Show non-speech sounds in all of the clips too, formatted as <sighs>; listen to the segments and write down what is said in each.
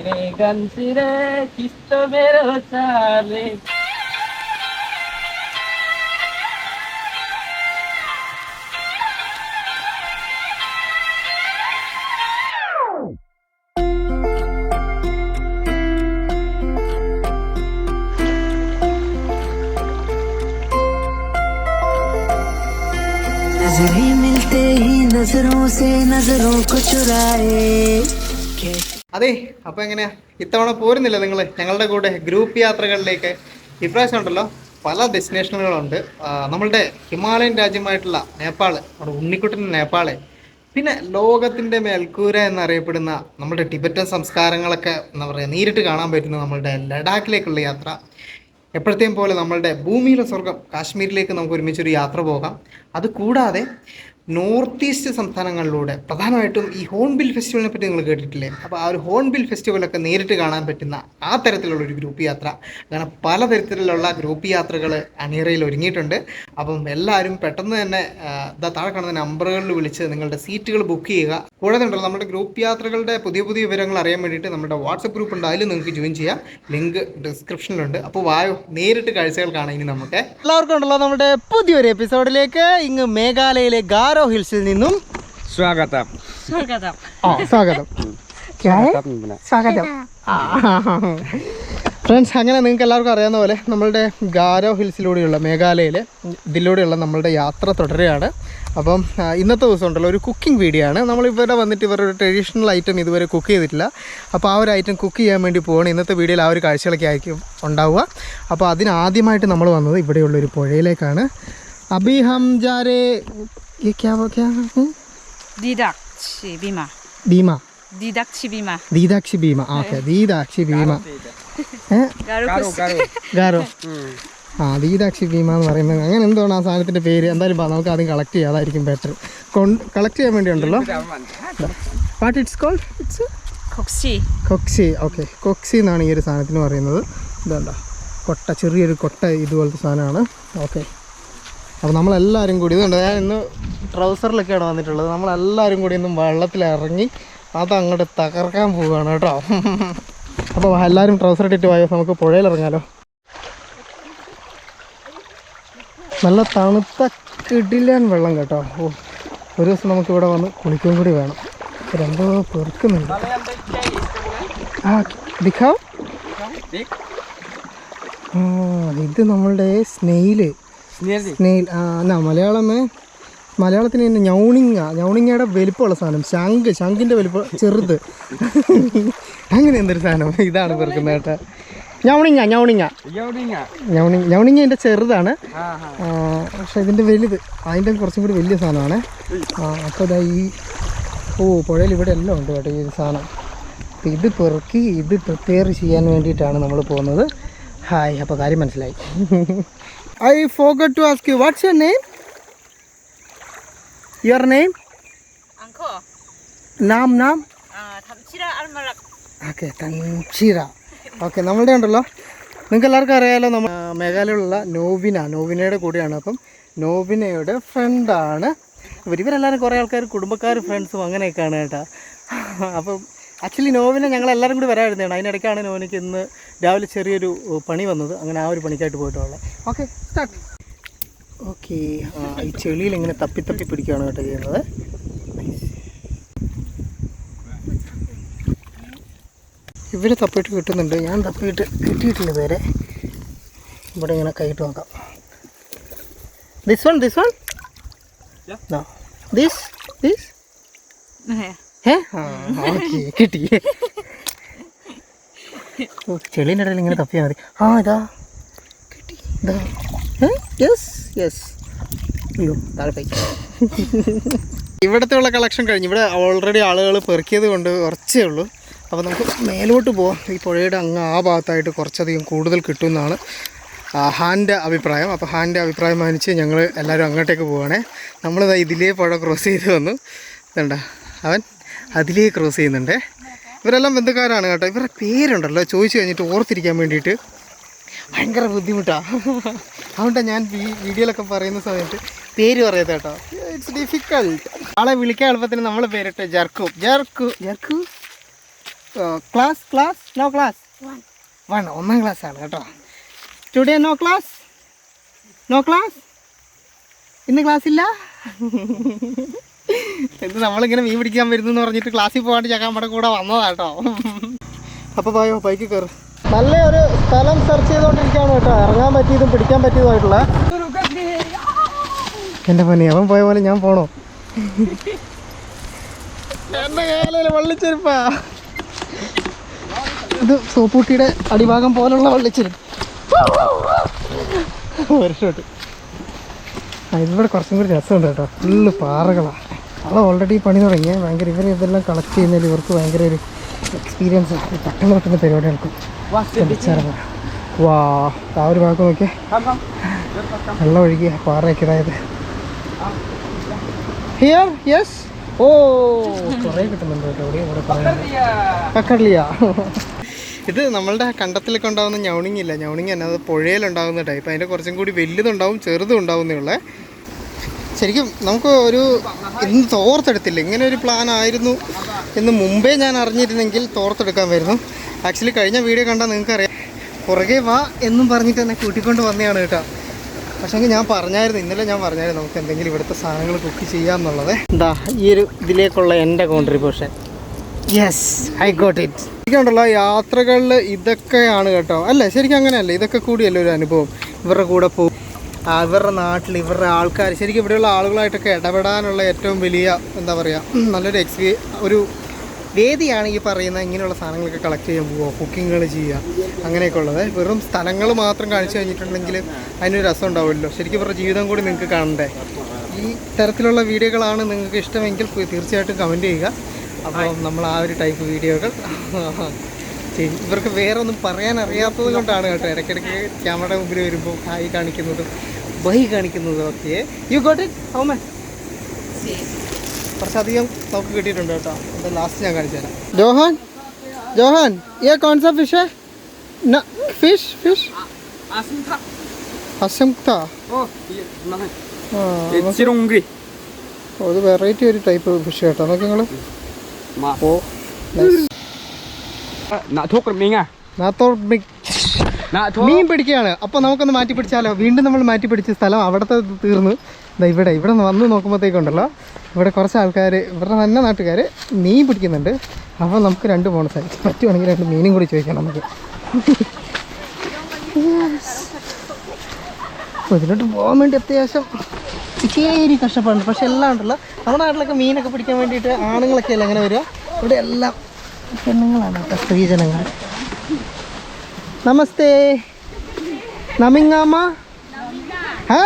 तेरे गन सिरे किस्त मेरो चाले। नज़रें मिलते ही नज़रों से नज़रों को चुराए। അതെ അപ്പോൾ എങ്ങനെയാ? ഇത്തവണ പോരുന്നില്ല നിങ്ങൾ ഞങ്ങളുടെ കൂടെ ഗ്രൂപ്പ് യാത്രകളിലേക്ക് ഇപ്രാവശ്യം ഉണ്ടല്ലോ പല ഡെസ്റ്റിനേഷനുകളുണ്ട് നമ്മളുടെ ഹിമാലയൻ രാജ്യമായിട്ടുള്ള നേപ്പാൾ നമ്മുടെ ഉണ്ണിക്കുട്ടൻ നേപ്പാൾ പിന്നെ ലോകത്തിന്റെ മേൽക്കൂര എന്നറിയപ്പെടുന്ന നമ്മുടെ ടിബറ്റൻ സംസ്കാരങ്ങളൊക്കെ എന്താ പറയുക നേരിട്ട് കാണാൻ പറ്റുന്ന നമ്മളുടെ ലഡാക്കിലേക്കുള്ള യാത്ര. എപ്പോഴത്തെയും പോലെ നമ്മളുടെ ഭൂമിയിലെ സ്വർഗം കാശ്മീരിലേക്ക് നമുക്ക് ഒരുമിച്ചൊരു യാത്ര പോകാം. അത് കൂടാതെ നോർത്ത് ഈസ്റ്റ് സംസ്ഥാനങ്ങളിലൂടെ പ്രധാനമായിട്ടും ഈ ഹോൺബിൽ ഫെസ്റ്റിവലിനെ പറ്റി നിങ്ങൾ കേട്ടിട്ടില്ലേ? അപ്പോൾ ആ ഒരു ഹോൺബിൽ ഫെസ്റ്റിവലൊക്കെ നേരിട്ട് കാണാൻ പറ്റുന്ന ആ തരത്തിലുള്ള ഒരു ഗ്രൂപ്പ് യാത്ര. അങ്ങനെ പലതരത്തിലുള്ള ഗ്രൂപ്പ് യാത്രകൾ അണിയറയിൽ ഒരുങ്ങിയിട്ടുണ്ട്. അപ്പം എല്ലാവരും പെട്ടെന്ന് തന്നെ താഴെ കാണുന്ന നമ്പറുകളിൽ വിളിച്ച് നിങ്ങളുടെ സീറ്റുകൾ ബുക്ക് ചെയ്യുക. കൂടാതെ ഉണ്ടല്ലോ നമ്മുടെ ഗ്രൂപ്പ് യാത്രകളുടെ പുതിയ പുതിയ വിവരങ്ങൾ അറിയാൻ വേണ്ടിയിട്ട് നമ്മുടെ വാട്സപ്പ് ഗ്രൂപ്പ് ഉണ്ട്. അതിൽ നിങ്ങൾക്ക് ജോയിൻ ചെയ്യാം. ലിങ്ക് ഡിസ്ക്രിപ്ഷനിലുണ്ട്. അപ്പോൾ വായോ നേരിട്ട് കാഴ്ചകൾ കാണാം ഇനി നമുക്ക്. എല്ലാവർക്കും ഉണ്ടല്ലോ നമ്മുടെ പുതിയൊരു എപ്പിസോഡിലേക്ക്. ഇങ്ങ് മേഘാലയയിലെ ഗാരോ ഹിൽസിൽ നിന്നും സ്വാഗതം. ആ സ്വാഗതം. സ്വാഗതം ഫ്രണ്ട്സ് അങ്ങനെ നിങ്ങൾക്ക് എല്ലാവർക്കും അറിയാവുന്ന പോലെ നമ്മളുടെ ഗാരോ ഹിൽസിലൂടെയുള്ള മേഘാലയയിലെ ഇതിലൂടെയുള്ള നമ്മളുടെ യാത്ര തുടരുകയാണ്. അപ്പം ഇന്നത്തെ ദിവസം ഉണ്ടല്ലോ ഒരു കുക്കിംഗ് വീഡിയോ ആണ്. നമ്മളിവിടെ വന്നിട്ട് ഇവരുടെ ട്രഡീഷണൽ ഐറ്റം ഇതുവരെ കുക്ക് ചെയ്തിട്ടില്ല. അപ്പോൾ ആ ഒരു ഐറ്റം കുക്ക് ചെയ്യാൻ വേണ്ടി പോകണം ഇന്നത്തെ വീഡിയോയിൽ ആ ഒരു കാഴ്ചകളൊക്കെ ആയിരിക്കും ഉണ്ടാവുക. അപ്പോൾ അതിനാദ്യമായിട്ട് നമ്മൾ വന്നത് ഇവിടെയുള്ളൊരു പുഴയിലേക്കാണ്. അബി ഹംജാരെ ഭീമ. ഭീമ. ദീദാക്ഷി ഭീമ. ഓക്കെ. ദീദാക്ഷി ഭീമ. ഗാരോ ആ വീതാക്ഷി ഭീമ എന്ന് പറയുന്നത് അങ്ങനെ എന്താണ് ആ സാധനത്തിന്റെ പേര്? എന്തായാലും നമുക്ക് ആദ്യം കളക്ട് ചെയ്യാം. അതായിരിക്കും ബെറ്റർ കൊണ്ട് കളക്ട് ചെയ്യാൻ വേണ്ടി ഉണ്ടല്ലോ വാട്ട് ഇറ്റ്സ് കോൾഡ് ഇറ്റ്സ് കൊക്സി. കൊക്സി. ഓക്കെ കൊക്സി എന്നാണ് ഈ ഒരു സാധനത്തിന് പറയുന്നത്. ഇതുണ്ടോ? കൊട്ട ചെറിയൊരു കൊട്ട ഇതുപോലത്തെ സാധനമാണ്. ഓക്കെ അപ്പോൾ നമ്മളെല്ലാവരും കൂടി ഇതുണ്ട്? ഞാൻ ഇന്ന് ട്രൗസറിലൊക്കെയാണ് വന്നിട്ടുള്ളത്. നമ്മളെല്ലാവരും കൂടി ഇന്നും വെള്ളത്തിലിറങ്ങി അതങ്ങോട്ട് തകർക്കാൻ പോവുകയാണ് കേട്ടോ. അപ്പോൾ എല്ലാവരും ട്രൗസർ ഇട്ടിട്ട് പോയാൽ നമുക്ക് പുഴയിലിറങ്ങാലോ? നല്ല തണുത്ത കിടിലാൻ വെള്ളം കേട്ടോ. ഓ ഒരു ദിവസം നമുക്ക് ഇവിടെ വന്ന് കുളിക്കുകയും കൂടി വേണം. രണ്ടോ പെറുക്കുന്നുണ്ട്. ആ ദിഖാവ് ആ ഇത് നമ്മളുടെ സ്നെയിൽ. സ്നെയിൽ ആ എന്നാ മലയാളമേ മലയാളത്തിന് തന്നെ ഞൗണിങ്ങ. ഞൗണിങ്ങയുടെ വലിപ്പമുള്ള സാധനം. ശംഖ് ശംഖിന്റെ വലിപ്പം ചെറുത്. അങ്ങനെ എന്തൊരു സാധനം. ഇതാണ് പെറുക്കുന്നത് കേട്ടോ. ഞൗണിങ്ങ ഞൗണിങ്ങ. ഞൗണിങ്ങ. ഞവണിങ്ങ എന്റെ ചെറുതാണ്. ആ, പക്ഷെ ഇതിന്റെ വലുത്. അതിന്റെ കുറച്ചും കൂടി വലിയ സാധനമാണ്. അപ്പോൾ ഇതാ ഈ ഓ പുഴയിൽ ഇവിടെ എല്ലാം ഉണ്ട് കേട്ടോ ഈ ഒരു സാധനം. അപ്പോൾ ഇത് പെറുക്കി ഇത് പ്രിപ്പയർ ചെയ്യാൻ വേണ്ടിയിട്ടാണ് നമ്മൾ പോകുന്നത്. ഹായ് അപ്പോൾ കാര്യം മനസ്സിലായി. I forgot to ask you what's your name your name. നാം നാം. ഓക്കെ തൻഷീറ ഓക്കെ നമ്മളുടെ ഉണ്ടല്ലോ. നിങ്ങൾക്ക് എല്ലാവർക്കും അറിയാമല്ലോ നമ്മൾ മേഘാലയയിലുള്ള നോവിന നോവിനയുടെ കൂടെയാണ്. അപ്പം നോവിനയുടെ ഫ്രണ്ടാണ് ഇവർ ഇവരെല്ലാവരും കുറേ ആൾക്കാർ കുടുംബക്കാർ ഫ്രണ്ട്സും അങ്ങനെയൊക്കെയാണ് കേട്ടോ. അപ്പം ആക്ച്വലി നോവിനെ ഞങ്ങളെല്ലാവരും കൂടി വരാതിരുന്നതാണ്. അതിനിടയ്ക്കാണ് നോവിനയ്ക്ക് ഇന്ന് രാവിലെ ചെറിയൊരു പണി വന്നത്. അങ്ങനെ ആ ഒരു പണിക്കായിട്ട് പോയിട്ടുള്ളത്. ഓക്കെ സ്റ്റാർട്ട് ഓക്കെ ഈ ചെളിയിൽ ഇങ്ങനെ തപ്പി തപ്പി പിടിക്കുകയാണ് കേട്ടോ ചെയ്യുന്നത്. ഇവർ തപ്പിയിട്ട് കിട്ടുന്നുണ്ട്. ഞാൻ തപ്പിയിട്ട് കിട്ടിയിട്ടില്ല ഇതുവരെ. ഇവിടെ ഇങ്ങനെ കൈയിട്ട് നോക്കാം. This one this one this this കിട്ടി. ചെളിന്റെ ചെളീന്റെ ഇടയിൽ ഇങ്ങനെ തപ്പിയാൽ മതി. ആ ഇതാ. കിട്ടി ഇതാ യെസ് യെസ് അയ്യോ താഴെ പോയി. ഇവിടുത്തെ ഉള്ള കളക്ഷൻ കഴിഞ്ഞു. ഇവിടെ ഓൾറെഡി ആളുകൾ പെറുക്കിയത് കൊണ്ട് കുറച്ചേ ഉള്ളൂ. അപ്പോൾ നമുക്ക് മേലോട്ട് പോവാം. ഈ പുഴയുടെ അങ്ങ് ആ ഭാഗത്തായിട്ട് കുറച്ചധികം കൂടുതൽ കിട്ടുമെന്നാണ് ഹാന്റെ അഭിപ്രായം. അപ്പോൾ ഹാന്റെ അഭിപ്രായം മാനിച്ച് ഞങ്ങൾ എല്ലാവരും അങ്ങോട്ടേക്ക് പോവുകയാണേ. നമ്മൾ ഇതിലേ പുഴ ക്രോസ് ചെയ്ത് വന്നു. ഇതുണ്ട? അവൻ അതിലേ ക്രോസ് ചെയ്യുന്നുണ്ടേ. ഇവരെല്ലാം ബന്ധുക്കാരാണ് കേട്ടോ. ഇവരുടെ പേരുണ്ടല്ലോ. ചോദിച്ചു കഴിഞ്ഞിട്ട് ഓർത്തിരിക്കാൻ വേണ്ടിയിട്ട്. ഭയങ്കര ബുദ്ധിമുട്ടാണ് അതുകൊണ്ടാണ് ഞാൻ ഈ വീഡിയോയിലൊക്കെ പറയുന്ന സമയത്ത് പേര് പറയാത്ത കേട്ടോ. ഇറ്റ്സ് ഡിഫിക്കൾട്ട് ആളെ വിളിക്കാൻ എളുപ്പത്തിന് നമ്മൾ പേരിട്ട് ജർക്കു. ജർക്കു. ജർക്കു? Class class no class? One ഒന്നാം ക്ലാസ് ആണ് കേട്ടോ. Today no class no class ഇന്ന് ക്ലാസ് ഇല്ല? <laughs> ഇത് നമ്മളിങ്ങനെ മീൻ പിടിക്കാൻ വരുന്നു എന്ന് പറഞ്ഞിട്ട് ക്ലാസ്സിൽ പോകാണ്ട് ചക്കാൻ നമ്മുടെ കൂടെ വന്നതാ കേട്ടോ. അപ്പോൾ പോയോ ബൈക്ക് കയറി. നല്ല ഒരു സ്ഥലം സെർച്ച് ചെയ്തുകൊണ്ടിരിക്കുകയാണ് കേട്ടോ. ഇറങ്ങാൻ പറ്റിയതും പിടിക്കാൻ പറ്റിയതുമായിട്ടുള്ള. എന്റെ പനി അവൻ പോയ പോലെ ഞാൻ പോണോ. <laughs> എന്റെ കാലയിൽ വള്ളിച്ചെരുപ്പാ. ഇത് സോപ്പൂട്ടിയുടെ അടിഭാഗം പോലുള്ള വള്ളിച്ചെരുപ്പ് ഒരു ഷോട്ട് കുറച്ചും കൂടി രസമുണ്ട് കേട്ടോ. ഫുള്ള് പാറകളാണ് അവൾ ഓൾറെഡി പണി തുടങ്ങിയ ഭയങ്കര ഇവർ ഇതെല്ലാം കളക്ട് ചെയ്യുന്നതിൽ ഇവർക്ക് ഭയങ്കര ഒരു എക്സ്പീരിയൻസ് പെട്ടെന്ന് പെട്ടെന്ന് പരിപാടി നടക്കും ചെറിയ വാ ആ ഒരു ഭാഗം നോക്കിയേ. വെള്ളം ഒഴുകിയ പാറയൊക്കെ ഇതായത്. ഹിയർ യെസ് ഓ കുറേ കിട്ടുന്നുണ്ട് കേട്ടോ. ഇവിടെ ഇവിടെ കക്കടലിയ. ഇത് നമ്മളുടെ കണ്ടത്തിലൊക്കെ ഉണ്ടാകുന്ന ഞൗണിങ് ഇല്ല. ഞൗണിങ് തന്നെ അത് പുഴയിലുണ്ടാകുന്ന ടൈപ്പ് അതിന്റെ കുറച്ചും കൂടി വലുതുണ്ടാവും ചെറുതും ഉണ്ടാവുന്നേ ശരിക്കും നമുക്ക് ഒരു ഇന്ന് തോർത്തെടുത്തില്ല. ഇങ്ങനെ ഒരു പ്ലാൻ ആയിരുന്നു എന്ന് മുമ്പേ ഞാൻ അറിഞ്ഞിരുന്നെങ്കിൽ തോർത്തെടുക്കാൻ വരുന്നു. ആക്ച്വലി കഴിഞ്ഞ വീഡിയോ കണ്ടാൽ നിങ്ങൾക്കറിയാം. പുറകെ വാ എന്നും പറഞ്ഞിട്ട് എന്നെ കൂട്ടിക്കൊണ്ട് വന്നതാണ് കേട്ടോ. പക്ഷേങ്കിൽ ഞാൻ പറഞ്ഞായിരുന്നു ഇന്നലെ ഞാൻ പറഞ്ഞായിരുന്നു നമുക്ക് എന്തെങ്കിലും ഇവിടുത്തെ സാധനങ്ങൾ കുക്ക് ചെയ്യാമെന്നുള്ളത് എന്താ ഈ ഒരു ഇതിലേക്കുള്ള എന്റെ contribution yes I got it ഉണ്ടല്ലോ യാത്രകളിൽ ഇതൊക്കെയാണ് കേട്ടോ. അല്ലേ ശരിക്കും അങ്ങനെയല്ല? ഇതൊക്കെ കൂടിയല്ലേ ഒരു അനുഭവം? ഇവരുടെ കൂടെ പോകും ഇവരുടെ നാട്ടിൽ ഇവരുടെ ആൾക്കാർ ശരിക്കും ഇവിടെയുള്ള ആളുകളായിട്ടൊക്കെ ഇടപെടാനുള്ള ഏറ്റവും വലിയ എന്താ പറയുക നല്ലൊരു എക്സ്പീ ഒരു വേദിയാണ് ഈ പറയുന്ന ഇങ്ങനെയുള്ള സാധനങ്ങളൊക്കെ കളക്ട് ചെയ്യാൻ പോവുക കുക്കിങ്ങുകൾ ചെയ്യുക അങ്ങനെയൊക്കെ ഉള്ളത്. വെറും സ്ഥലങ്ങൾ മാത്രം കാണിച്ചു കഴിഞ്ഞിട്ടുണ്ടെങ്കിൽ അതിനൊരു രസം ഉണ്ടാവുമല്ലോ. ശരിക്കും ഇവരുടെ ജീവിതം കൂടി നിങ്ങൾക്ക് കാണണ്ടേ? ഈ തരത്തിലുള്ള വീഡിയോകളാണ് നിങ്ങൾക്ക് ഇഷ്ടമെങ്കിൽ തീർച്ചയായിട്ടും കമന്റ് ചെയ്യുക. അപ്പോൾ നമ്മൾ ആ ഒരു ടൈപ്പ് വീഡിയോകൾ ഇവർക്ക് വേറെ ഒന്നും പറയാൻ അറിയാത്തത് കൊണ്ടാണ് കേട്ടോ. ഇടയ്ക്കിടയ്ക്ക് ക്യാമറ മുമ്പിൽ വരുമ്പോൾ ഹായ് കാണിക്കുന്നതും ബൈ കാണിക്കുന്നതും ഒക്കെ. You got it how much കുറച്ചധികം നമുക്ക് കിട്ടിയിട്ടുണ്ട് കേട്ടോ. അത് ലാസ്റ്റ് ഞാൻ കാണിച്ചു തരാം ജോഹാൻ ജോഹാൻ ഏ? കോൺസ ഫിഷ് ഫിഷ് ഫിഷ് അസംക്ത. ഓ അത് വെറൈറ്റി ഒരു ടൈപ്പ് ഫിഷ് കേട്ടോ. നോക്കി നിങ്ങൾ Ma. Nak thốt. മീൻ പിടിക്കുകയാണ്. അപ്പോൾ നമുക്കൊന്ന് മാറ്റി പിടിച്ചാലോ? വീണ്ടും നമ്മൾ മാറ്റി പിടിച്ച സ്ഥലം അവിടത്തെ തീർന്നു. ഇവിടെ ഇവിടെ വന്ന് നോക്കുമ്പോഴത്തേക്കുണ്ടല്ലോ. ഇവിടെ കുറച്ച് ആൾക്കാർ ഇവരുടെ തന്നെ നാട്ടുകാർ മീൻ പിടിക്കുന്നുണ്ട്. അപ്പോൾ നമുക്ക് രണ്ട് ബോണസായി പറ്റുവാണെങ്കിൽ രണ്ട് മീനും കൂടി ചോദിക്കാം നമുക്ക്. അപ്പോൾ ഇതിലോട്ട് പോകാൻ വേണ്ടി അത്യാവശ്യം ഇച്ചിരി കഷ്ടപ്പാടുണ്ട്. പക്ഷെ എല്ലാം ഉണ്ടല്ലോ. നമ്മുടെ നാട്ടിലൊക്കെ മീനൊക്കെ പിടിക്കാൻ വേണ്ടിയിട്ട് ആണുങ്ങളൊക്കെ അല്ല അങ്ങനെ വരിക? ഇവിടെ എല്ലാം പെണ്ണുങ്ങളാണ് കേട്ടോ സ്ത്രീജനങ്ങൾ. നമസ്തേ. നമിങ്ങാമ. ആ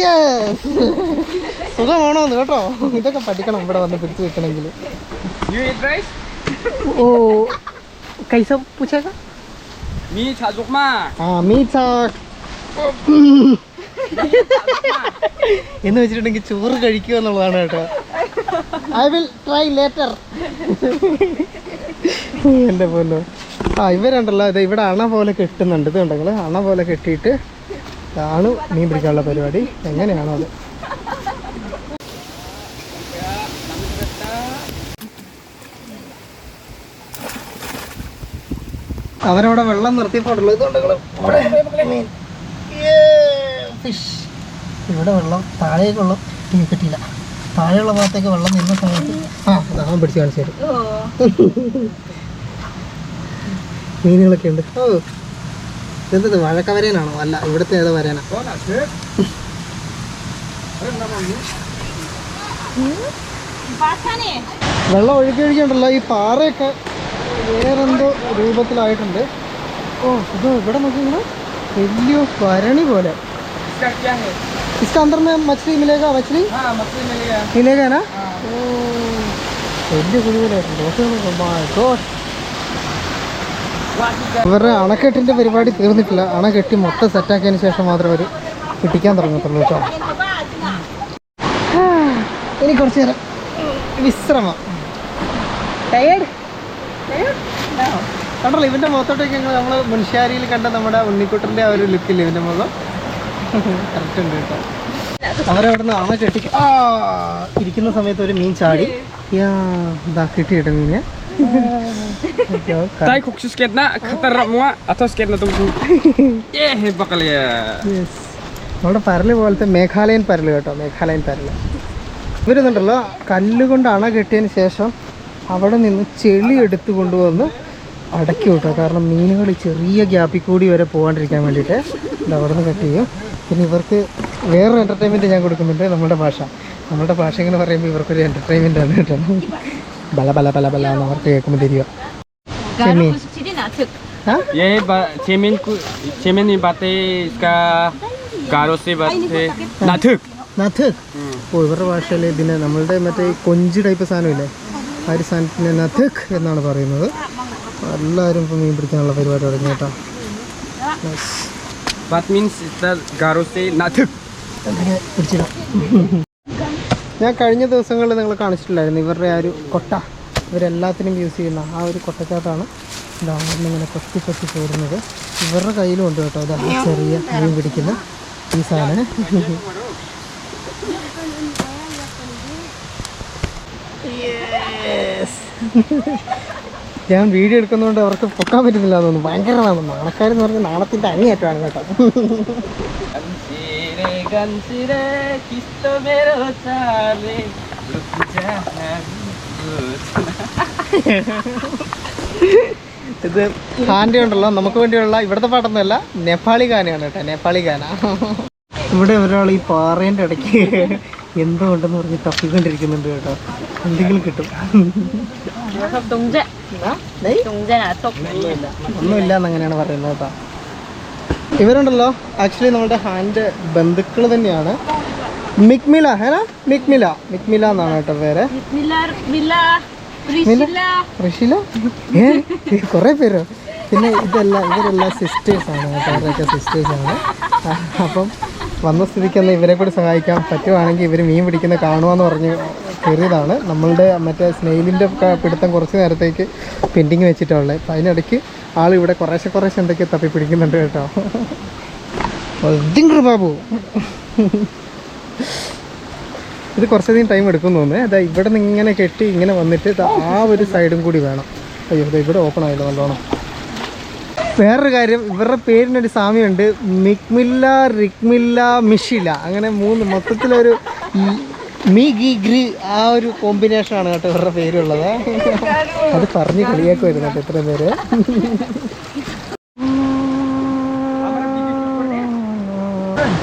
യെസ് സുഖമാണോ എന്ന് കേട്ടോ? ഇതൊക്കെ പഠിക്കണം ഇവിടെ വന്ന് പിടിച്ചു വെക്കണമെങ്കിൽ? ഓ കൈസ പൂച്ചേക്ക മീ chả എന്ന് വെച്ചിട്ടുണ്ടെങ്കിൽ ചോറ് കഴിക്കുക എന്നുള്ളതാണ് കേട്ടോ. ഐ വിൽ ട്രൈ ലേറ്റർ എന്റെ പോലെ ആ ഇവരുണ്ടല്ലോ ഇത് ഇവിടെ അണ പോലെ കെട്ടുന്നുണ്ട്. ഇത് ഉണ്ടെങ്കിൽ അണ പോലെ കെട്ടിയിട്ട് ഇതാണ് മീൻ പിടിക്കാനുള്ള പരിപാടി. എങ്ങനെയാണോ അത്. അവരവിടെ വെള്ളം നിർത്തിയപ്പോണ്ടല്ലോ ഇതുണ്ടെങ്കിലും ഫിഷ് ഇവിടെ വെള്ളം താഴേക്ക് വെള്ളം ഇനി കിട്ടിയില്ല. താഴെയുള്ള ഭാഗത്തേക്ക് വെള്ളം നിന്ന സമയത്ത് ആ അതാ പിടിച്ച് കാണിച്ചു തരും. മീനുകളൊക്കെ ഉണ്ട്. ഓ വഴക്ക വഴക്കവരേനാണോ? അല്ല ഇവിടുത്തെ ഏതോ വരേനാ. വെള്ളം ഒഴുകി ഒഴുകിയുണ്ടല്ലോ ഈ പാറയൊക്കെ വേറെന്തോ രൂപത്തിലായിട്ടുണ്ട്. ഓ ഇത് ഇവിടെ നോക്കിയാൽ വലിയ ഭരണി പോലെ. इसका क्या है? इसका अंदर में मछली मिलेगा मछली हाँ मछली मिलेगा. मिलेगा ना ഓ വലിയ കുഴി പോലെ ആയിട്ടുണ്ട് My God. ഇവരുടെ അണക്കെട്ടിന്റെ പരിപാടി തീർന്നിട്ടില്ല അണ കെട്ടി മൊത്തം സെറ്റാക്കിയതിന് ശേഷം മാത്രമേ അവർ പിടിക്കാൻ തുടങ്ങത്തുള്ളൂ കേട്ടോ <sighs> ആ, ഇനി കുറച്ച് നേരം വിശ്രമം ടയേർഡ് കണ്ടല്ലോ ഇവന്റെ മുഖത്തോട്ടൊക്കെ നമ്മൾ മുൻഷ്യാരിയിൽ കണ്ട നമ്മുടെ ഉണ്ണിക്കുട്ടന്റെ ആ ഒരു ലുക്കില്ല ഇവന്റെ മുഖം കറക്റ്റ് ഉണ്ട് കേട്ടോ അവരവിടെ നിന്ന് അണ ആ ഇരിക്കുന്ന സമയത്ത് ഒരു മീൻ ചാടി യാ ഇതാ മീനെ Tay kok si skate na, katarap mo nga. Ato skate na tunggu. Bakal ya. Yes നമ്മുടെ പരൽ പോലത്തെ മേഘാലയൻ പരൽ കേട്ടോ മേഘാലയൻ പരൽ ഇവരുന്നുണ്ടല്ലോ കല്ലുകൊണ്ട് അണ കെട്ടിയതിന് ശേഷം അവിടെ നിന്ന് ചെളി എടുത്തു കൊണ്ടുവന്ന് അടക്കി കേട്ടോ. കാരണം മീനുകൾ ചെറിയ ഗ്യാപ്പിൽ കൂടി വരെ പോകാണ്ടിരിക്കാൻ വേണ്ടിയിട്ട് ഇത് അവിടെ നിന്ന് കട്ട് ചെയ്യും. പിന്നെ ഇവർക്ക് വേറൊരു എന്റർടൈൻമെന്റ് ഞാൻ കൊടുക്കുന്നുണ്ട് നമ്മുടെ ഭാഷ. നമ്മുടെ ഭാഷ ഇങ്ങനെ പറയുമ്പോൾ ഇവർക്കൊരു എന്റർടൈൻമെന്റ് ആണ് കേട്ടോ. ബല ബല ബല ബല എന്ന് അവർക്ക് കേൾക്കുമ്പോൾ തിരിയോ ചെമ്മീൻ. ഓ ഇവരുടെ ഭാഷയിൽ ഇതിനെ നമ്മളുടെ മറ്റേ കൊഞ്ച് ടൈപ്പ് സാധനമില്ലേ? ആ ഒരു സാധനത്തിന് നഥക് എന്നാണ് പറയുന്നത്. എല്ലാവരും ഇപ്പോൾ മീൻ പിടിക്കാനുള്ള പരിപാടി തുടങ്ങി കേട്ടോ. ഞാൻ കഴിഞ്ഞ ദിവസങ്ങളിൽ നിങ്ങൾ കാണിച്ചിട്ടില്ലായിരുന്നു ഇവരുടെ ആ ഒരു കൊട്ട. ഇവരെല്ലാത്തിനും യൂസ് ചെയ്യുന്ന ആ ഒരു കൊട്ടക്കകത്താണ് ഇങ്ങനെ കൊത്തി കൊത്തി പോരുന്നത്. ഇവരുടെ കയ്യിലും ഉണ്ട് കേട്ടോ അതാ ഈ ചെറിയ മീൻ പിടിക്കുന്ന ഈ സാധനം. <laughs> ഞാൻ വീഡിയോ എടുക്കുന്നതുകൊണ്ട് അവർക്ക് പൊക്കാൻ പറ്റുന്നില്ല തോന്നുന്നു. ഭയങ്കരമാണ്. നാണക്കാരെന്ന് പറഞ്ഞാൽ നാണത്തിന്റെ അങ്ങേയറ്റമാണ് കേട്ടോ. ഇത് ഹാൻഡി ഉണ്ടല്ലോ. നമുക്ക് വേണ്ടിയുള്ള ഇവിടുത്തെ പാട്ടൊന്നുമല്ല നേപ്പാളി ഗാനയാണ് കേട്ടോ. നേപ്പാളി ഗാന. ഇവിടെ ഒരാൾ ഈ പാറേന്റെ ഇടയ്ക്ക് എന്തോ ഉണ്ടെന്ന് പറഞ്ഞ് തപ്പിക്കൊണ്ടിരിക്കുന്നുണ്ട് കേട്ടോ. എന്തെങ്കിലും കിട്ടും. ഒന്നുമില്ല എന്നങ്ങനെയാണ് പറയുന്നത് കേട്ടോ. ഇവരുണ്ടല്ലോ ആക്ച്വലി നമ്മുടെ ഹാൻഡ് ബന്ധുക്കൾ തന്നെയാണ്. മിക്മില ഹേനാ മിക്മില. മിക്മില എന്നാണ് കേട്ടോ പേര്. ഋഷില? ഏ കുറേ പേരോ. പിന്നെ ഇതെല്ലാം ഇവരെല്ലാം സിസ്റ്റേഴ്സാണ് കേട്ടോ. അവരൊക്കെ സിസ്റ്റേഴ്സാണ് അപ്പം വന്ന സ്ഥിതിക്ക് ഒന്ന് ഇവരെ കൂടി സഹായിക്കാം പറ്റുവാണെങ്കിൽ ഇവർ മീൻ പിടിക്കുന്ന കാണുവാന്ന് പറഞ്ഞ് കയറിയതാണ് നമ്മളുടെ മറ്റേ സ്നെയിലിന്റെ പിടുത്തം കുറച്ച് നേരത്തേക്ക് പെൻഡിങ് വെച്ചിട്ടുള്ളത് അപ്പം അതിനിടയ്ക്ക് ആൾ ഇവിടെ കുറേശ്ശെ കുറേശ്ശെ എന്തൊക്കെ തപ്പി പിടിക്കുന്നുണ്ട് കേട്ടോ. ദിങ്ക്രു ബാബു. ഇത് കുറച്ചധികം ടൈം എടുക്കും തോന്നുന്നു. അതാ ഇവിടെ നിന്ന് ഇങ്ങനെ കെട്ടി ഇങ്ങനെ വന്നിട്ട് ആ ഒരു സൈഡും കൂടി വേണം. അയ്യോ ഇവിടെ ഓപ്പൺ ആയില്ല നല്ലോണം. വേറൊരു കാര്യം ഇവരുടെ പേരിനൊരു സാമ്യമുണ്ട്. മിക്മില്ല റിക്മില്ല മിഷില. അങ്ങനെ മൂന്ന് മൊത്തത്തിലൊരു മീ ഗി ഗ്രി ആ ഒരു കോമ്പിനേഷനാണ് കേട്ടോ ഇവരുടെ പേരുള്ളത്. അത് പറഞ്ഞ് കളിയാക്കി കേട്ടോ ഇത്ര പേര്.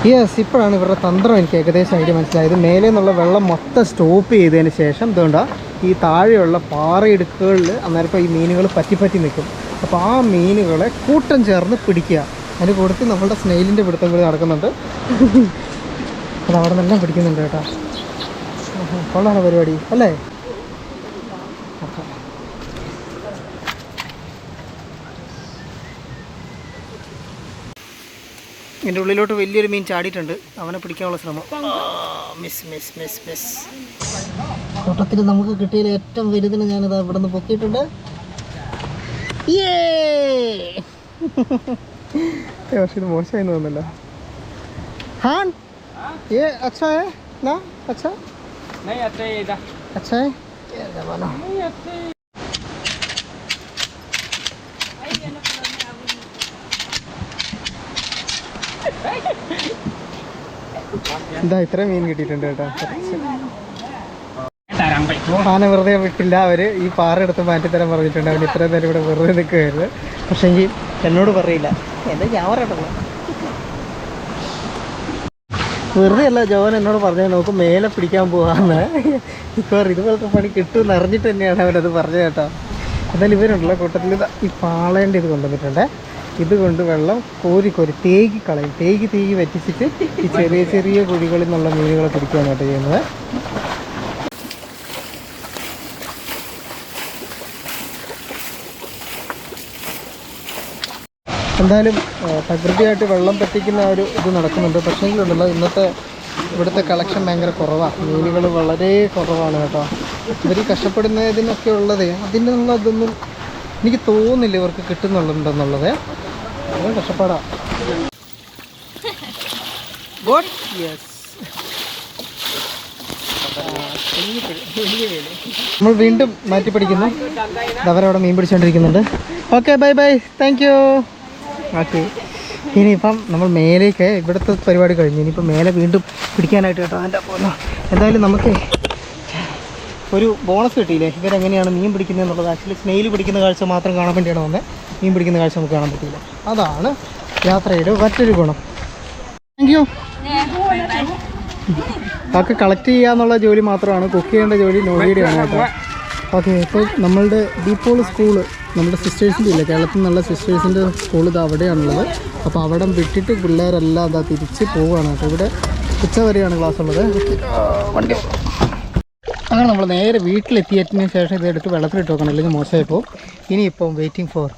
യെസ് ഇപ്പോഴാണ് ഇവരുടെ തന്ത്രം എനിക്ക് ഏകദേശം ഐഡിയ മനസ്സിലായത്. മേലെ നിന്നുള്ള വെള്ളം മൊത്തം സ്റ്റോപ്പ് ചെയ്തതിന് ശേഷം ഇതുകൊണ്ടാണ് ഈ താഴെയുള്ള പാറയിടുക്കുകളിൽ അന്നേരം ഈ മീനുകൾ പറ്റി പറ്റി നിൽക്കും. അപ്പോൾ ആ മീനുകളെ കൂട്ടം ചേർന്ന് പിടിക്കുക. അതിന് കൊടുത്ത് നമ്മളുടെ സ്നെയിലിന്റെ പിടുത്തം കൂടി നടക്കുന്നുണ്ട്. അത് അവിടെ നിന്നെല്ലാം പിടിക്കുന്നുണ്ട് കേട്ടോ. കൊള്ളാണ് പരിപാടി അല്ലേ? എന്റെ ഉള്ളിലോട്ട് വലിയൊരു മീൻ ചാടിയിട്ടുണ്ട്. അവനെ പിടിക്കാനുള്ള ശ്രമം. Miss miss miss miss. കൂട്ടത്തിൽ നമുക്ക് കിട്ടിയതിൽ ഏറ്റവും വലുതിന് ഞാനിത് ഇവിടെ നിന്ന് പൊക്കിയിട്ടുണ്ട്. Yay! ഏ, പക്ഷെ ഇത് മോശമായി തോന്നുന്നല്ലോ ഹാൻ ഏ അച്ഛാ ഏ നാ അച്ഛാ Nay ate da. അച്ഛാ ഏ ജവാനോ എന്താ ഇത്രയും മീൻ കിട്ടിയിട്ടുണ്ട് കേട്ടോ Tarang pa ito. ആന വെറുതെ വിട്ടില്ല. അവർ ഈ പാറ എടുത്ത് മാറ്റിത്തരാൻ പറഞ്ഞിട്ടുണ്ട്. അവൻ ഇത്രയും നേരം ഇവിടെ വെറുതെ നിൽക്കുമായിരുന്നു പക്ഷെങ്കിൽ എന്നോട് പറയില്ല. എന്താ ഞാൻ പറയട്ടുള്ളൂ വെറുതെ അല്ല ജോൻ എന്നോട് പറഞ്ഞത് നമുക്ക് മേലെ പിടിക്കാൻ പോകാമെന്ന് ഇപ്പോൾ ഇതുപോലത്തെ പണി കിട്ടുമെന്ന് അറിഞ്ഞിട്ട് തന്നെയാണ് അവനത് പറഞ്ഞത് കേട്ടോ. എന്നാലും ഇവരുണ്ടല്ലോ കൂട്ടത്തിൽ ഈ പാളേന്റെ ഇത് കൊണ്ടുവന്നിട്ടുണ്ട്. ഇത് കൊണ്ട് വെള്ളം കോരി കോരി തേകി കളയും. തേകി തേകി വറ്റിച്ചിട്ട് ഈ ചെറിയ ചെറിയ കുഴികളിൽ നിന്നുള്ള മീനുകളെ പിടിക്കുകയാണ് കേട്ടോ ചെയ്യുന്നത്. എന്തായാലും പ്രകൃതിയായിട്ട് വെള്ളം പറ്റിക്കുന്ന ഒരു ഇത് നടക്കുന്നുണ്ട്. പക്ഷേങ്കിലുണ്ടല്ലോ ഇന്നത്തെ ഇവിടുത്തെ കളക്ഷൻ ഭയങ്കര കുറവാണ് മീനുകൾ വളരെ കുറവാണ് കേട്ടോ. ഇവർ കഷ്ടപ്പെടുന്നതിനൊക്കെ ഉള്ളത് അതിനുള്ള ഇതൊന്നും എനിക്ക് തോന്നുന്നില്ല ഇവർക്ക് കിട്ടുന്നുണ്ടെന്നുള്ളത്. കഷ്ടപ്പാടാ. ഗുഡ് യെസ് നമ്മൾ വീണ്ടും മാറ്റി പിടിക്കുന്നു അവരവിടെ മീൻ പിടിച്ചുകൊണ്ടിരിക്കുന്നുണ്ട് okay bye bye thank you okay ഇനിയിപ്പം നമ്മൾ മേലേക്ക് ഇവിടുത്തെ പരിപാടി കഴിഞ്ഞു. ഇനിയിപ്പം മേലെ വീണ്ടും പിടിക്കാനായിട്ട് കേട്ടോ അതിന്റെ പോകുന്നു എന്തായാലും നമുക്ക് ഒരു ബോണസ് കിട്ടിയില്ലേ? ഇവരെങ്ങനെയാണ് മീൻ പിടിക്കുന്നത് എന്നുള്ളത്? ആക്ച്വലി സ്നെയിൽ പിടിക്കുന്ന കാഴ്ച മാത്രം കാണാൻ വേണ്ടിയാണ് വന്നത് മീൻ പിടിക്കുന്ന കാഴ്ച നമുക്ക് കാണാൻ പറ്റിയില്ല. അതാണ് യാത്രയുടെ മറ്റൊരു ഗുണം. താങ്ക് യു അതൊക്കെ കളക്ട് ചെയ്യുക എന്നുള്ള ജോലി മാത്രമാണ്. കുക്ക് ചെയ്യേണ്ട ജോലി നോവിയുടെയാണ് കേട്ടോ. ഓക്കെ ഇപ്പോൾ നമ്മളുടെ ഡീപ്പോൾ സ്കൂൾ നമ്മുടെ സിസ്റ്റേഴ്സിന്റെ ഇല്ല? കേരളത്തിൽ നിന്നുള്ള സിസ്റ്റേഴ്സിന്റെ സ്കൂൾ ഇത് അവിടെയാണുള്ളത്. അപ്പോൾ അവിടെ വിട്ടിട്ട് പിള്ളേരെല്ലാം അതാ തിരിച്ച് പോവുകയാണ് കേട്ടോ. ഇവിടെ ഉച്ച വരെയാണ് ക്ലാസ് ഉള്ളത്. വണ്ടി. അങ്ങനെ നമ്മൾ നേരെ വീട്ടിലെത്തിയതിന് ശേഷം ഇത് എടുത്ത് വെള്ളത്തിലിട്ട് വെക്കണം. അല്ലെങ്കിൽ മോശമായിപ്പോൾ ഇനിയിപ്പം waiting for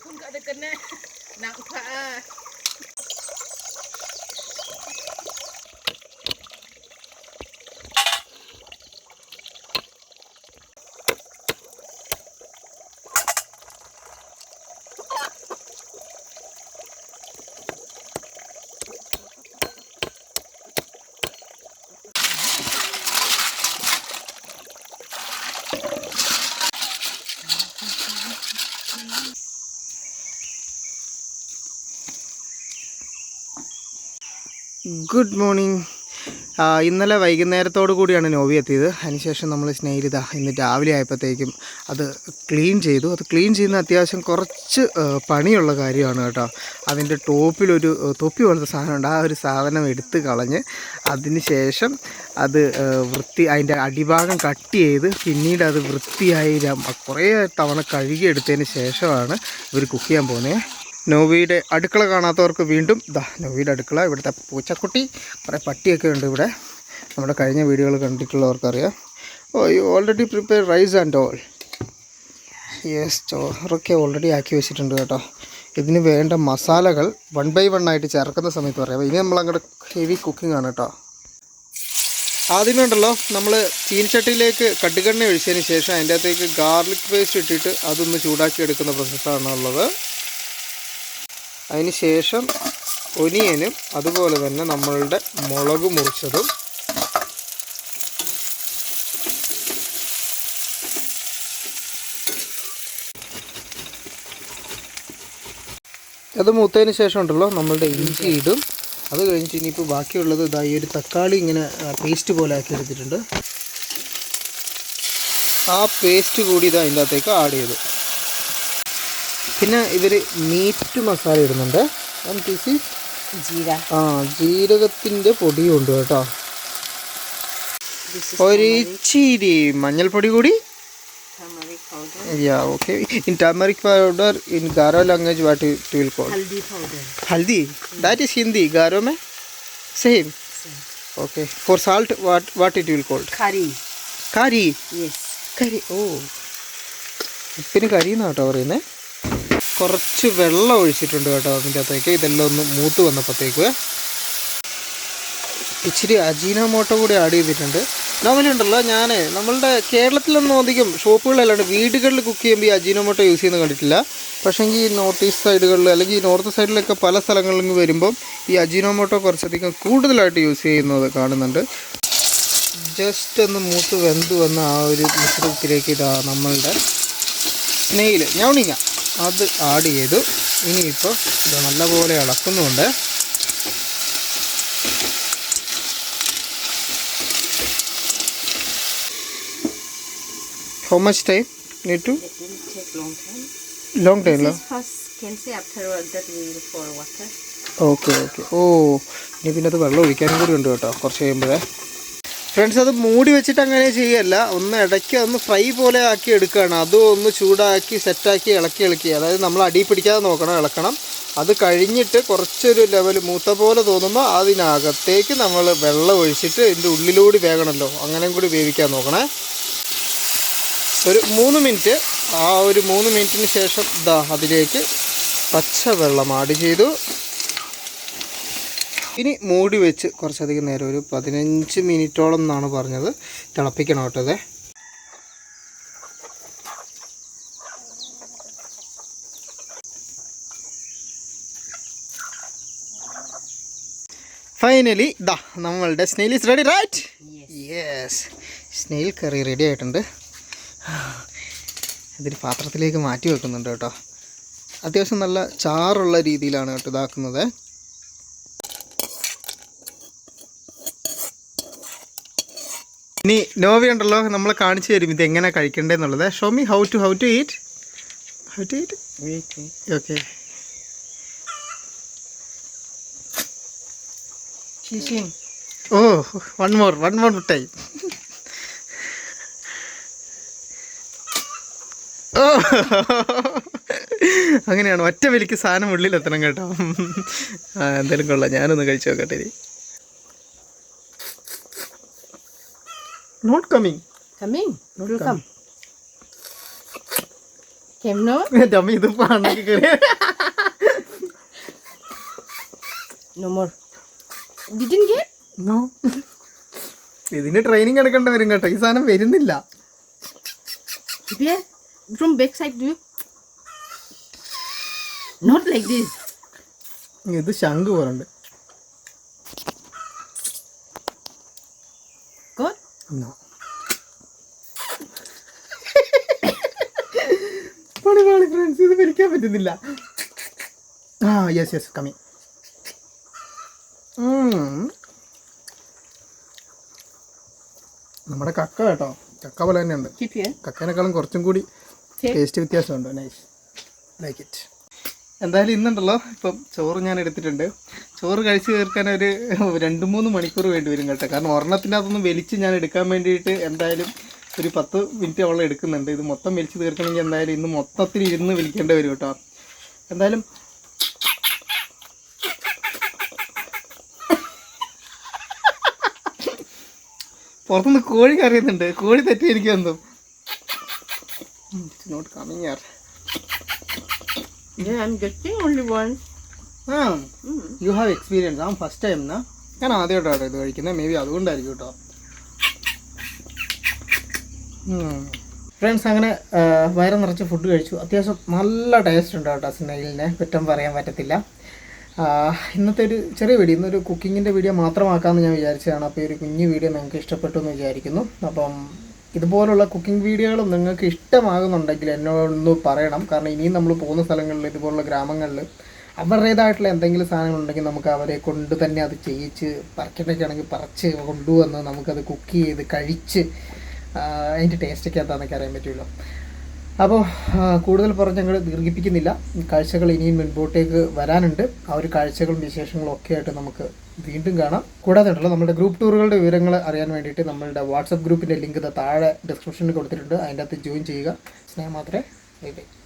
Kun ka ada kena nak pa. Good morning ഇന്നലെ വൈകുന്നേരത്തോടു കൂടിയാണ് നോവി എത്തിയത്. അതിനുശേഷം നമ്മൾ സ്നേഹിത ഇന്ന് രാവിലെ ആയപ്പോഴത്തേക്കും അത് ക്ലീൻ ചെയ്തു. അത് ക്ലീൻ ചെയ്യുന്ന അത്യാവശ്യം കുറച്ച് പണിയുള്ള കാര്യമാണ് കേട്ടോ. അതിന്റെ ടോപ്പിലൊരു തൊപ്പി പോലത്തെ സാധനമുണ്ട്. ആ ഒരു സാധനം എടുത്ത് കളഞ്ഞ് ശേഷം അത് വൃത്തി അതിന്റെ അടിഭാഗം കട്ട് ചെയ്ത് പിന്നീട് അത് വൃത്തിയായി കുറേ തവണ കഴുകിയെടുത്തതിന് ശേഷമാണ് ഇവർ കുക്ക് ചെയ്യാൻ പോകുന്നത്. നോവിയുടെ അടുക്കള കാണാത്തവർക്ക് വീണ്ടും ദാ നോവിയുടെ അടുക്കള ഇവിടുത്തെ പൂച്ചക്കുട്ടി കുറേ പട്ടിയൊക്കെ ഉണ്ട് ഇവിടെ. നമ്മുടെ കഴിഞ്ഞ വീഡിയോകൾ കണ്ടിട്ടുള്ളവർക്കറിയാം. ഓ you already prepare rice and all yes ചോറൊക്കെ ഓൾറെഡി ആക്കി വെച്ചിട്ടുണ്ട് കേട്ടോ. ഇതിന് വേണ്ട മസാലകൾ വൺ ബൈ വൺ ആയിട്ട് ചേർക്കുന്ന സമയത്ത് പറയാം. ഇനി നമ്മൾ അങ്ങോട്ട് ഹെവി കുക്കിംഗ് ആണ് കേട്ടോ. ആദ്യമേ ഉണ്ടല്ലോ നമ്മൾ ചീൻചട്ടിയിലേക്ക് കടുകെണ്ണ ഒഴിച്ചതിന് ശേഷം അതിന്റെ അകത്തേക്ക് ഗാർലിക് പേസ്റ്റ് ഇട്ടിട്ട് അതൊന്ന് ചൂടാക്കി എടുക്കുന്ന പ്രോസസ്സാണ് ഉള്ളത് അതിന് ശേഷം ഒനിയനും അതുപോലെ തന്നെ നമ്മളുടെ മുളക് മുറിച്ചതും അത് മൂത്തതിന് ശേഷം ഉണ്ടല്ലോ നമ്മളുടെ ഇഞ്ചി ഇടും. അത് കഴിഞ്ഞിട്ട് ഇനിയിപ്പോൾ ബാക്കിയുള്ളത് ഇതാ ഈ ഒരു തക്കാളി ഇങ്ങനെ പേസ്റ്റ് പോലെ ആക്കി എടുത്തിട്ടുണ്ട്. ആ പേസ്റ്റ് കൂടി ഇത് അതിന്റെ അകത്തേക്ക് ആഡ് ചെയ്തു. പിന്നെ ഇവർ മീറ്റ് മസാല ഇടുന്നുണ്ട്. ജീര. ആ ജീരകത്തിന്റെ പൊടിയുണ്ട് കേട്ടോ. ഒരിച്ചിരി മഞ്ഞൾപ്പൊടി കൂടി. Okay in turmeric powder in Garo language what it will call haldi that is Hindi Garo may same okay for salt what what it will called curry curry curry oh ഉപ്പിന് കറി എന്നാട്ടോ പറയുന്നത് കുറച്ച് വെള്ളം ഒഴിച്ചിട്ടുണ്ട് കേട്ടോ അതിന്റെ അകത്തേക്ക്. ഇതെല്ലാം ഒന്ന് മൂത്ത് വന്നപ്പോഴത്തേക്ക്. ഇച്ചിരി അജീനമോട്ടോ കൂടി ആഡ് ചെയ്തിട്ടുണ്ട്. നോർമലി ഉണ്ടല്ലോ ഞാൻ നമ്മളുടെ കേരളത്തിലൊന്നും അധികം ഷോപ്പുകളിലല്ലാണ്ട് വീടുകളിൽ കുക്ക് ചെയ്യുമ്പോൾ ഈ അജീനമോട്ടോ യൂസ് ചെയ്യുന്നത് കണ്ടിട്ടില്ല. പക്ഷേങ്കിൽ ഈ നോർത്ത് ഈസ്റ്റ് സൈഡുകളിൽ അല്ലെങ്കിൽ ഈ നോർത്ത് സൈഡിലൊക്കെ പല സ്ഥലങ്ങളിലും വരുമ്പം ഈ അജീനോമോട്ടോ കുറച്ചധികം കൂടുതലായിട്ട് യൂസ് ചെയ്യുന്നത് കാണുന്നുണ്ട്. ജസ്റ്റ് ഒന്ന് മൂത്ത് വെന്ത് വന്ന ആ ഒരു മിശ്രിതത്തിലേക്ക് ഇതാ നമ്മളുടെ നെയ്യിൽ ഞവണിങ്ങ അത് ആഡ് ചെയ്തു. ഇനിയിപ്പോൾ ഇത് നല്ലപോലെ ഇളക്കുന്നുണ്ട്. How much time need to it will take long time. Long time this first can say after that we will pour water. Okay okay ഓ ഇനി പിന്നെ അത് വെള്ളം ഒഴിക്കാനും കൂടി ഉണ്ട് കേട്ടോ. കുറച്ച് കഴിയുമ്പോഴേ. ഫ്രണ്ട്സ് അത് മൂടി വെച്ചിട്ട് അങ്ങനെ ചെയ്യല്ല. ഒന്ന് ഇടയ്ക്ക് ഒന്ന് ഫ്രൈ പോലെ ആക്കി എടുക്കുകയാണ്. അതും ഒന്ന് ചൂടാക്കി സെറ്റാക്കി ഇളക്കി ഇളക്കി. അതായത് നമ്മൾ അടി പിടിക്കാതെ നോക്കണം ഇളക്കണം. അത് കഴിഞ്ഞിട്ട് കുറച്ചൊരു ലെവൽ മൂത്ത പോലെ തോന്നുമ്പോൾ അതിനകത്തേക്ക് നമ്മൾ വെള്ളം ഒഴിച്ചിട്ട് ഇതിന്റെ ഉള്ളിലൂടി വേകണമല്ലോ. അങ്ങനെയും കൂടി വേവിക്കാൻ നോക്കണേ. ഒരു മൂന്ന് മിനിറ്റ്. ആ ഒരു മൂന്ന് മിനിറ്റിന് ശേഷം ഇതാ അതിലേക്ക് പച്ചവെള്ളം ആഡ് ചെയ്തു. ഇനി മൂടി വെച്ച് കുറച്ചധികം നേരം ഒരു പതിനഞ്ച് മിനിറ്റോളം എന്നാണ് പറഞ്ഞത്. തിളപ്പിക്കണം കേട്ടത് ഫൈനലി ദാ നമ്മളുടെ snail is ready right yes snail curry ready ആയിട്ടുണ്ട്. ഇതൊരു പാത്രത്തിലേക്ക് മാറ്റി വെക്കുന്നുണ്ട് കേട്ടോ. അത്യാവശ്യം നല്ല ചാറുള്ള രീതിയിലാണ് കേട്ടോ ഇതാക്കുന്നത്. ഇനി നോവി ഉണ്ടല്ലോ നമ്മൾ കാണിച്ചു തരും ഇത് എങ്ങനെ കഴിക്കണ്ടേന്നുള്ളത്. Show me how to how to eat how to eat. Okay oh one more one more മിഠായി. ഓ അങ്ങനെയാണ്. ഒറ്റ വലിക്ക് സാധനം ഉള്ളിലെത്തണം കേട്ടോ. എന്തെങ്കിലും എന്തായാലും കൊള്ളാം. ഞാനൊന്ന് കഴിച്ചു നോക്കട്ടെ ഇനി. Not coming. Coming. Not Will come. Came no? Dummy, the pan. No more. Didn't get? No. ഇതിന് ട്രെയിനിങ് എടുക്കേണ്ട വരും കേട്ടോ ഈ സാധനം വരുന്നില്ല backside, do you? Not like this. ഇത് ശംഖ് പോലുണ്ട് No. പണി പണി ഫ്രണ്ട്സ് ഇത് വലിക്കാൻ പറ്റുന്നില്ല. ആ യെസ് യെസ് കമ്മി നമ്മുടെ കക്ക കേട്ടോ. കക്ക പോലെ തന്നെയുണ്ട്. കക്കേനേക്കാളും കുറച്ചും കൂടി. ടേസ്റ്റ് വ്യത്യാസമുണ്ട്. നൈസ് ലൈക്ക് ഇറ്റ് എന്തായാലും ഇന്നുണ്ടല്ലോ. ഇപ്പം ചോറ് ഞാൻ എടുത്തിട്ടുണ്ട്. ചോറ് കഴിച്ച് തീർക്കാൻ ഒരു രണ്ട് മൂന്ന് മണിക്കൂർ വേണ്ടി വരും കേട്ടോ. കാരണം ഒരെണ്ണത്തിന്റെ അതൊന്ന് വലിച്ച് ഞാൻ എടുക്കാൻ വേണ്ടിയിട്ട് എന്തായാലും ഒരു പത്ത് മിനിറ്റ് അവളെ എടുക്കുന്നുണ്ട്. ഇത് മൊത്തം വലിച്ച് തീർക്കണമെങ്കിൽ എന്തായാലും ഇന്ന് മൊത്തത്തിൽ ഇരുന്ന് വിളിക്കേണ്ടി വരും കേട്ടോ. എന്തായാലും പുറത്തുനിന്ന് കോഴി കറിയുന്നുണ്ട്. കോഴി തെറ്റി എനിക്ക് വന്നു നോട്ട് കമ്മിങ് യാർ Yeah, I'm getting only one. You have experience ആ ഫസ്റ്റ് ടൈം എന്നാ ഞാൻ ആദ്യമായിട്ടാണ് ഇത് കഴിക്കുന്നത്. മേ ബി അതുകൊണ്ടായിരിക്കും കേട്ടോ. ഫ്രണ്ട്സ് അങ്ങനെ ആ, വയറ് നിറച്ച് ഫുഡ് കഴിച്ചു. അത്യാവശ്യം നല്ല ടേസ്റ്റ് ഉണ്ട് കേട്ടോ സ്നെയിലിനെ കുറ്റം പറയാൻ പറ്റത്തില്ല. ഇന്നത്തെ ഒരു ചെറിയ വീഡിയോ ഇന്നൊരു കുക്കിങ്ങിന്റെ വീഡിയോ മാത്രമാക്കാമെന്ന് ഞാൻ വിചാരിച്ചതാണ്. അപ്പോൾ ഈ ഒരു കുഞ്ഞു വീഡിയോ നിങ്ങൾക്ക് ഇഷ്ടപ്പെട്ടു എന്ന് വിചാരിക്കുന്നു. അപ്പം ഇതുപോലുള്ള കുക്കിംഗ് വീഡിയോകളും നിങ്ങൾക്ക് ഇഷ്ടമാകുന്നുണ്ടെങ്കിൽ എന്നോടൊന്ന് പറയണം. കാരണം ഇനിയും നമ്മൾ പോകുന്ന സ്ഥലങ്ങളിൽ ഇതുപോലുള്ള ഗ്രാമങ്ങളിൽ അവരുടേതായിട്ടുള്ള എന്തെങ്കിലും സാധനങ്ങളുണ്ടെങ്കിൽ നമുക്ക് അവരെ കൊണ്ട് തന്നെ അത് ചെയ്യിച്ച് പറിക്കണ്ടൊക്കെ ആണെങ്കിൽ പറിച്ച് കൊണ്ടുവന്ന് നമുക്കത് കുക്ക് ചെയ്ത് കഴിച്ച് അതിന്റെ ടേസ്റ്റൊക്കെ എന്താണെന്നൊക്കെ അറിയാൻ പറ്റുമല്ലോ അപ്പോൾ കൂടുതൽ പറഞ്ഞ് ഞങ്ങൾ ദീർഘിപ്പിക്കുന്നില്ല. കാഴ്ചകൾ ഇനിയും മുൻപോട്ടേക്ക് വരാനുണ്ട്. ആ ഒരു കാഴ്ചകളും വിശേഷങ്ങളും ഒക്കെ ആയിട്ട് നമുക്ക് വീണ്ടും കാണാം. കൂടാതെ ഉണ്ടല്ലോ നമ്മുടെ ഗ്രൂപ്പ് ടൂറുകളുടെ വിവരങ്ങൾ അറിയാൻ വേണ്ടിയിട്ട് നമ്മളുടെ വാട്സപ്പ് ഗ്രൂപ്പിന്റെ ലിങ്ക് താഴെ ഡിസ്ക്രിപ്ഷനിൽ കൊടുത്തിട്ടുണ്ട്. അതിന്റെ അകത്ത് ജോയിൻ ചെയ്യുക. സ്നേഹം മാത്രമേ ബൈ ബൈ.